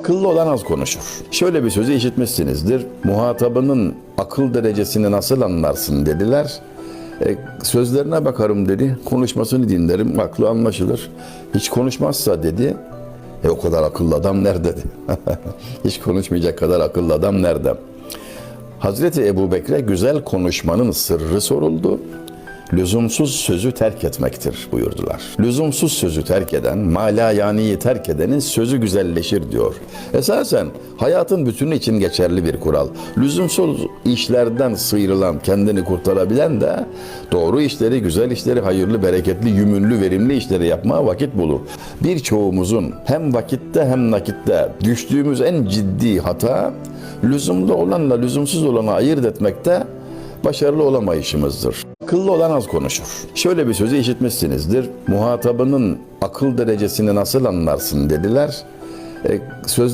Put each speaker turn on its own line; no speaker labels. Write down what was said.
Akıllı olan az konuşur. Şöyle bir sözü işitmişsinizdir. Muhatabının akıl derecesini nasıl anlarsın dediler. E, sözlerine bakarım dedi. Konuşmasını dinlerim. Aklı anlaşılır. Hiç konuşmazsa dedi. E o kadar akıllı adam nerede? Hiç konuşmayacak kadar akıllı adam nerede? Hazreti Ebu Bekir'e güzel konuşmanın sırrı soruldu. Lüzumsuz sözü terk etmektir buyurdular. Lüzumsuz sözü terk eden, mala yaniyi terk edenin sözü güzelleşir diyor. Esasen hayatın bütünü için geçerli bir kural. Lüzumsuz işlerden sıyrılan, kendini kurtarabilen de doğru işleri, güzel işleri, hayırlı, bereketli, yümünlü, verimli işleri yapmaya vakit bulur. Birçoğumuzun hem vakitte hem nakitte düştüğümüz en ciddi hata lüzumlu olanla lüzumsuz olanı ayırt etmekte başarılı olamayışımızdır. Akıllı olan az konuşur. Şöyle bir sözü işitmişsinizdir. Muhatabının akıl derecesini nasıl anlarsın dediler. E, söz